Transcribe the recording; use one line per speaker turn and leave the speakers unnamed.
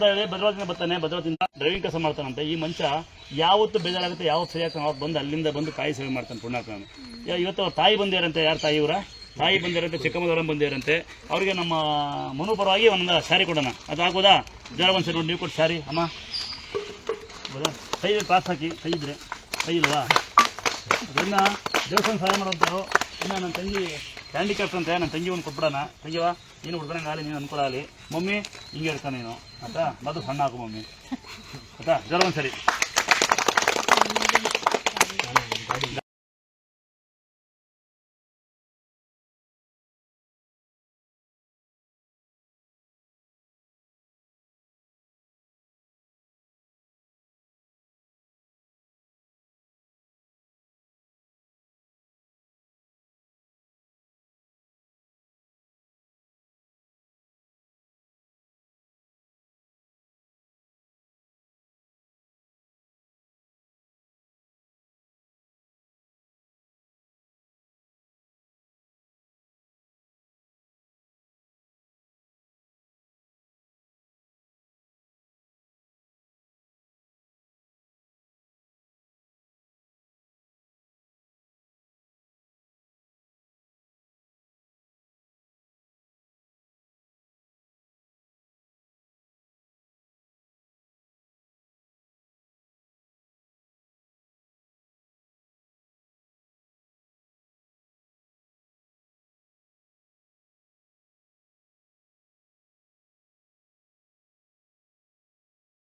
ಭದ್ರಾವತಿಯಿಂದ ಬರ್ತಾನೆ, ಭದ್ರಾವತಿಯಿಂದ ಡ್ರೈವಿಂಗ್ ಕೆಲಸ ಮಾಡ್ತಾನಂತೆ. ಈ ಮಂಚ ಯಾವತ್ತು ಬೇಜಾರಾಗುತ್ತೆ, ಯಾವತ್ತು ಸರಿ ಆಗ್ತಾನೆ ಅವತ್ತು ಬಂದು ಅಲ್ಲಿಂದ ಬಂದು ಕಾಯಿ ಸೇವೆ ಮಾಡ್ತಾನೆ ಪುಣ್ಯಾತ್ಮ ಇವತ್ತು ಅವ್ರ ತಾಯಿ ಬಂದಿರಂತೆ ಯಾರು ತಾಯಿ ಇವರ? ತಾಯಿ ಬಂದಿರಂತೆ ಚಿಕ್ಕಮ್ಮದವರ ಬಂದಿರಂತೆ ಅವರಿಗೆ ನಮ್ಮ ಮನು ಪರವಾಗಿ ಒಂದು ಸ್ಯಾರಿ ಕೊಡೋಣ. ಅದು ಜ್ವರ ಒಂದು ಸರಿ ನೀವು ಕೊಟ್ಟು ಸ್ಯಾರಿ ಅಮ್ಮ. ಹೌದಾ ಕೈ ಪಾಸ್ ಹಾಕಿ, ಕೈ ಇದ್ರೆ. ಕೈ ಇಲ್ವಾ? ಅದನ್ನು ದೇವಸ್ಥಾನ ಸಹಾಯ ಮಾಡುವಂಥವ್ರು. ಇನ್ನು ನನ್ನ ತಂಗಿ ಹ್ಯಾಂಡಿಕ್ಯಾಪ್ಟ್ ಅಂತ ನನ್ನ ತಂಗಿ ಒಂದು ಕೊಟ್ಬಿಡೋಣ. ತಂಗಿವ ನೀನು ಹುಡ್ಕೊಂಡಂಗೆ ಆಗಲಿ ನೀನು ಅನುಕೂಲ ಆಗಲಿ ಮಮ್ಮಿ, ಹಿಂಗೆ ಇರ್ತಾನೆ ನೀನು ಆಯ್ತಾ? ಮದುವೆ ಸಣ್ಣ ಹಾಕು ಮಮ್ಮಿ. ಆಯ್ತಾ? ಜರ ಒಂದು ಸರಿ